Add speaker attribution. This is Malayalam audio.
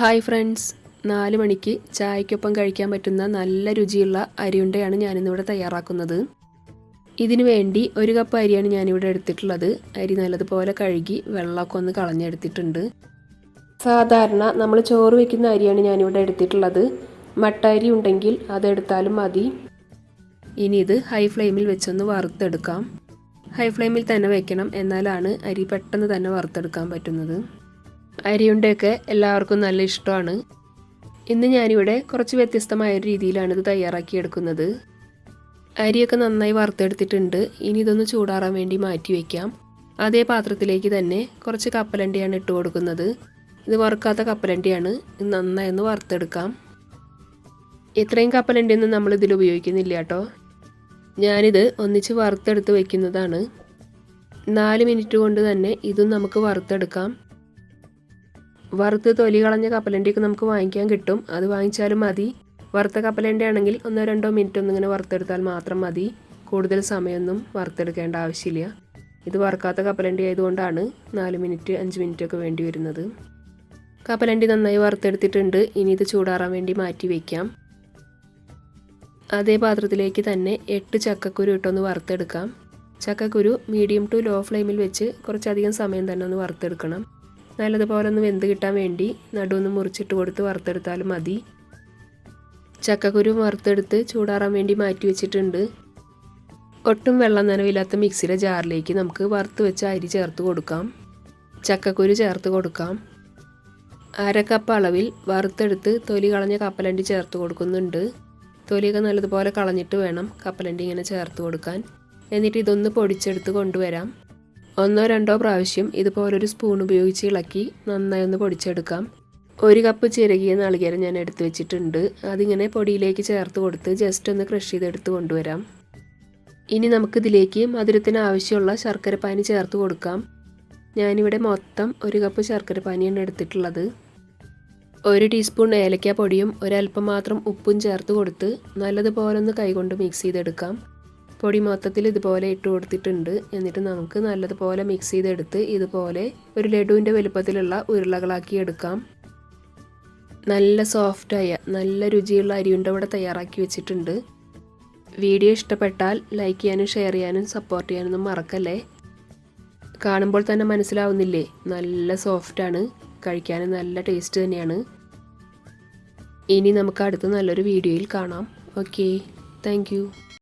Speaker 1: Hi friends. നാല് മണിക്ക് ചായക്കൊപ്പം കഴിക്കാൻ പറ്റുന്ന നല്ല രുചിയുള്ള അരിയുണ്ടയാണ് ഞാനിന്നിവിടെ തയ്യാറാക്കുന്നത്. ഇതിനു വേണ്ടി ഒരു കപ്പ് അരിയാണ് ഞാനിവിടെ എടുത്തിട്ടുള്ളത്. അരി നല്ലതുപോലെ കഴുകി വെള്ളമൊക്കെ ഒന്ന് കളഞ്ഞെടുത്തിട്ടുണ്ട്. സാധാരണ നമ്മൾ ചോറ് വയ്ക്കുന്ന അരിയാണ് ഞാനിവിടെ എടുത്തിട്ടുള്ളത്. മട്ട അരി ഉണ്ടെങ്കിൽ അതെടുത്താലും മതി. ഇനി ഇത് ഹൈ ഫ്ലെയിമിൽ വെച്ചൊന്ന് വറുത്തെടുക്കാം. ഹൈ ഫ്ലെയിമിൽ തന്നെ വെക്കണം. എന്നാലാണ് അരി പെട്ടെന്ന് തന്നെ വറുത്തെടുക്കാൻ പറ്റുന്നത്. അരിയുണ്ടയൊക്കെ എല്ലാവർക്കും നല്ല ഇഷ്ടമാണ്. ഇന്ന് ഞാനിവിടെ കുറച്ച് വ്യത്യസ്തമായ രീതിയിലാണ് ഇത് തയ്യാറാക്കിയെടുക്കുന്നത്. അരിയൊക്കെ നന്നായി വറുത്തെടുത്തിട്ടുണ്ട്. ഇനി ഇതൊന്ന് ചൂടാറാൻ വേണ്ടി മാറ്റി വയ്ക്കാം അതേ പാത്രത്തിലേക്ക് തന്നെ കുറച്ച് കപ്പലണ്ടിയാണ് ഇട്ട് കൊടുക്കുന്നത്. ഇത് വറുക്കാത്ത കപ്പലണ്ടിയാണ്. നന്നായി ഒന്ന് വറുത്തെടുക്കാം. ഇത്രയും കപ്പലണ്ടിയൊന്നും നമ്മൾ ഇതിൽ ഉപയോഗിക്കുന്നില്ല കേട്ടോ. ഞാനിത് ഒന്നിച്ച് വറുത്തെടുത്ത് വയ്ക്കുന്നതാണ് നാല് മിനിറ്റ് കൊണ്ട് തന്നെ ഇതും നമുക്ക് വറുത്തെടുക്കാം. വറുത്ത് തൊലി കളഞ്ഞ കപ്പലണ്ടിയൊക്കെ നമുക്ക് വാങ്ങിക്കാൻ കിട്ടും. അത് വാങ്ങിച്ചാലും മതി. വറുത്ത കപ്പലണ്ടി ആണെങ്കിൽ ഒന്നോ രണ്ടോ മിനിറ്റ് ഒന്നിങ്ങനെ വറുത്തെടുത്താൽ മാത്രം മതി. കൂടുതൽ സമയമൊന്നും വറുത്തെടുക്കേണ്ട ആവശ്യമില്ല. ഇത് വറുക്കാത്ത കപ്പലണ്ടി ആയതുകൊണ്ടാണ് നാല് മിനിറ്റ് അഞ്ച് മിനിറ്റ് ഒക്കെ വേണ്ടി വരുന്നത്. കപ്പലണ്ടി നന്നായി വറുത്തെടുത്തിട്ടുണ്ട്. ഇനി ഇത് ചൂടാറാൻ വേണ്ടി മാറ്റി വയ്ക്കാം അതേ പാത്രത്തിലേക്ക് തന്നെ എട്ട് ചക്കക്കുരു ഇട്ടൊന്ന് വറുത്തെടുക്കാം. ചക്കക്കുരു മീഡിയം ടു ലോ ഫ്ലെയിമിൽ വെച്ച് കുറച്ചധികം സമയം തന്നെ ഒന്ന് വറുത്തെടുക്കണം. നല്ലതുപോലെ ഒന്ന് വെന്ത് കിട്ടാൻ വേണ്ടി നടുവൊന്ന് മുറിച്ചിട്ട് കൊടുത്ത് വറുത്തെടുത്താലും മതി. ചക്കക്കുരു വറുത്തെടുത്ത് ചൂടാറാൻ വേണ്ടി മാറ്റി വെച്ചിട്ടുണ്ട്. ഒട്ടും വെള്ളം നനവില്ലാത്ത മിക്സിയുടെ ജാറിലേക്ക് നമുക്ക് വറുത്ത് വെച്ച അരി ചേർത്ത് കൊടുക്കാം. ചക്കക്കുരു ചേർത്ത് കൊടുക്കാം. അര കപ്പ് അളവിൽ വറുത്തെടുത്ത് തൊലി കളഞ്ഞ കപ്പലണ്ടി ചേർത്ത് കൊടുക്കുന്നുണ്ട്. തൊലിയൊക്കെ നല്ലതുപോലെ കളഞ്ഞിട്ട് വേണം കപ്പലണ്ടി ഇങ്ങനെ ചേർത്ത് കൊടുക്കാൻ. എന്നിട്ട് ഇതൊന്ന് പൊടിച്ചെടുത്ത് കൊണ്ടുവരാം. ഒന്നോ രണ്ടോ പ്രാവശ്യം ഇതുപോലൊരു സ്പൂൺ ഉപയോഗിച്ച് ഇളക്കി നന്നായി ഒന്ന് പൊടിച്ചെടുക്കാം. ഒരു കപ്പ് ചിരകിയ നാളികേരം ഞാൻ എടുത്തു വെച്ചിട്ടുണ്ട്. അതിങ്ങനെ പൊടിയിലേക്ക് ചേർത്ത് കൊടുത്ത് ജസ്റ്റ് ഒന്ന് ക്രഷ് ചെയ്തെടുത്ത് കൊണ്ടുവരാം. ഇനി നമുക്കിതിലേക്ക് മധുരത്തിന് ആവശ്യമുള്ള ശർക്കര പാനി ചേർത്ത് കൊടുക്കാം. ഞാനിവിടെ മൊത്തം ഒരു കപ്പ് ശർക്കര പാനിയാണ് എടുത്തിട്ടുള്ളത്. ഒരു ടീസ്പൂൺ ഏലക്കാ പൊടിയും ഒരല്പം മാത്രം ഉപ്പും ചേർത്ത് കൊടുത്ത് നല്ലതുപോലെ ഒന്ന് കൈകൊണ്ട് മിക്സ് ചെയ്തെടുക്കാം. പൊടി മൊത്തത്തിൽ ഇതുപോലെ ഇട്ട് കൊടുത്തിട്ടുണ്ട്. എന്നിട്ട് നമുക്ക് നല്ലതുപോലെ മിക്സ് ചെയ്തെടുത്ത് ഇതുപോലെ ഒരു ലഡുവിന്റെ വലുപ്പത്തിലുള്ള ഉരുളകളാക്കി എടുക്കാം. നല്ല സോഫ്റ്റായ നല്ല രുചിയുള്ള അരിയുണ്ട ഇവിടെ തയ്യാറാക്കി വെച്ചിട്ടുണ്ട്. വീഡിയോ ഇഷ്ടപ്പെട്ടാൽ ലൈക്ക് ചെയ്യാനും ഷെയർ ചെയ്യാനും സപ്പോർട്ട് ചെയ്യാനൊന്നും മറക്കല്ലേ? കാണുമ്പോൾ തന്നെ മനസ്സിലാവുന്നില്ലേ? നല്ല സോഫ്റ്റാണ് കഴിക്കാനും നല്ല ടേസ്റ്റ് തന്നെയാണ്. ഇനി നമുക്ക് അടുത്ത നല്ലൊരു വീഡിയോയിൽ കാണാം. Okay thank